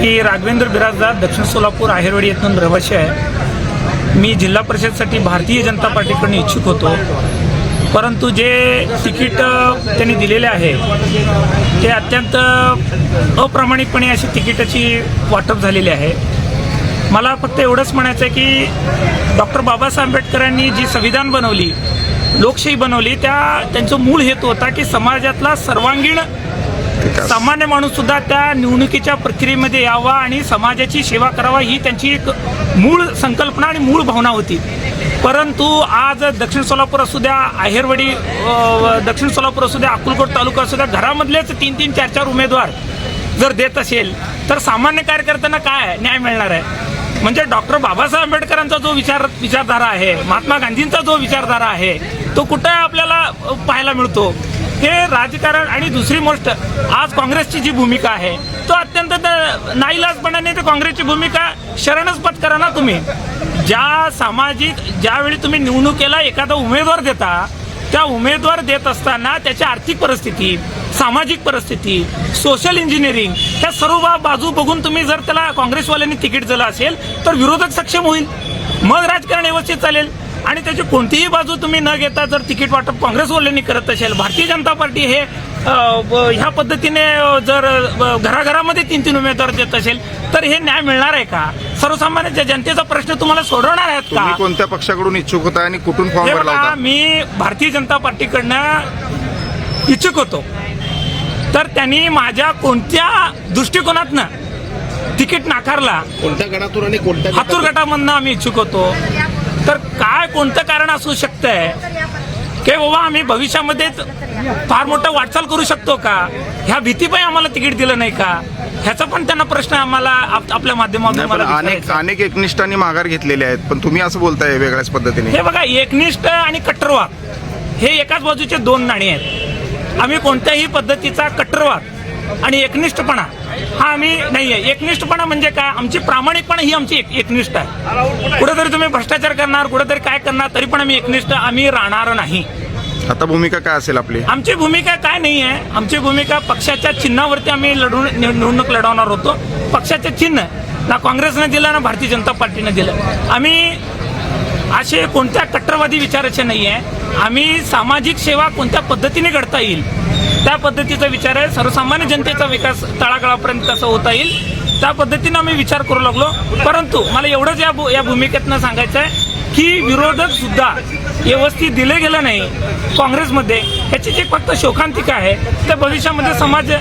मी राघवेंद्र बिराजदार दक्षिण सोलापूर आहेरवाडी येथून रहिवाशी आहे. मी जिल्हा परिषदसाठी भारतीय जनता पार्टीकडून इच्छुक होतो. परंतु जे तिकीट त्यांनी दिलेले आहे ते अत्यंत अप्रामाणिकपणे अशी तिकिटाची वाटप झालेली आहे. मला फक्त एवढंच म्हणायचं आहे की डॉक्टर बाबासाहेब आंबेडकरांनी जी संविधान बनवली लोकशाही बनवली त्या त्यांचं मूळ हेतू होता की समाजातला सर्वांगीण सामान्य माणूस सुद्धा त्या निवडणुकीच्या प्रक्रियेमध्ये यावा आणि समाजाची सेवा करावा ही त्यांची एक मूळ संकल्पना आणि मूळ भावना होती. परंतु आज दक्षिण सोलापूर असू द्या आहेरवाडी दक्षिण सोलापूर असू द्या अक्कलकोट तालुका असू द्या घरामधलेच तीन तीन चार चार उमेदवार जर देत असेल तर सामान्य कार्यकर्त्यांना काय न्याय मिळणार आहे? म्हणजे डॉक्टर बाबासाहेब आंबेडकरांचा जो विचार विचारधारा आहे महात्मा गांधींचा जो विचारधारा आहे तो कुठं आपल्याला पाहायला मिळतो? हे राजकारण आणि दुसरी गोष्ट आज काँग्रेसची जी भूमिका आहे तो अत्यंत नाईलाजपणाने ते काँग्रेसची भूमिका शरणच पत्करा ना तुम्ही. ज्या सामाजिक ज्यावेळी तुम्ही निवडणुकीला एखादा उमेदवार देता त्या उमेदवार देत असताना त्याची आर्थिक परिस्थिती सामाजिक परिस्थिती सोशल इंजिनिअरिंग ह्या सर्व बाजू बघून तुम्ही जर त्याला काँग्रेसवाल्यांनी तिकीट दिलं असेल तर विरोधक सक्षम होईल. मग राजकारण व्यवस्थित चालेल. आणि त्याची कोणतीही बाजू तुम्ही न घेता जर तिकीट वाटप काँग्रेसवाल्यांनी करत असेल भारतीय जनता पार्टी हे ह्या पद्धतीने जर घराघरामध्ये तीन तीन उमेदवार देत असेल तर हे न्याय मिळणार आहे का? सर्वसामान्य ज- जनतेचा प्रश्न तुम्हाला सोडवणार आहेत तुम्ही का कोणत्या पक्षाकडून इच्छुक होता आणि कुठून फॉर्म मी भारतीय जनता पार्टीकडनं इच्छुक होतो. तर त्यांनी माझ्या कोणत्या दृष्टिकोनातनं तिकीट नाकारला? कोणत्या गणातून आणि कोणत्या हातूर गटामधनं आम्ही इच्छुक होतो. तर काय कोणतं कारण असू शकतंय? की बाबा आम्ही भविष्यामध्ये फार मोठं वाटचाल करू शकतो का? ह्या भीतीपायी आम्हाला तिकीट दिलं नाही का? ह्याचा पण त्यांना प्रश्न आम्हाला आप- आपल्या माध्यमातून अनेक. अनेक एकनिष्ठांनी माघार घेतलेले आहेत. पण तुम्ही असं बोलताय वेगळ्याच पद्धतीने. हे बघा एकनिष्ठ आणि कट्टरवाद हे एकाच बाजूचे दोन नाणी आहेत. आम्ही कोणत्याही पद्धतीचा कट्टरवाद आणि एकनिष्ठपणा हा आम्ही नाही आहे एकनिष्ठपणा म्हणजे काय? आमची प्रामाणिकपणा ही आमची एक एकनिष्ठ आहे. कुठेतरी तुम्ही भ्रष्टाचार करणार कुठेतरी काय करणार तरी पण आम्ही एकनिष्ठ आम्ही राहणार नाही. आता भूमिका काय असेल आपली? आमची भूमिका काय नाही आहे आमची भूमिका पक्षाच्या चिन्हावरती आम्ही लढून निव- निवडणूक लढवणार होतो. पक्षाचे चिन्ह ना काँग्रेसने दिलं ना भारतीय जनता पार्टीने दिलं. आम्ही असे कोणत्या कट्टरवादी विचाराचे नाही आहे आम्ही सामाजिक सेवा कोणत्या पद्धतीने घडता येईल? त्या पद्धतीचा विचार आहे. सर्वसामान्य जनतेचा विकास तळागाळापर्यंत कसा होता येईल त्या पद्धतीनं आम्ही विचार करू लागलो. परंतु मला एवढंच या भू- या भूमिकेतनं सांगायचं आहे की विरोधक सुद्धा व्यवस्थित दिले गेलं नाही काँग्रेसमध्ये. ह्याची जी फक्त शोकांतिका आहे त्या भविष्यामध्ये समाज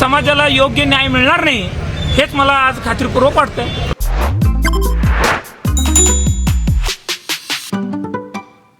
समाजाला योग्य न्याय मिळणार नाही हेच मला आज खात्रीपूर्वक वाटतं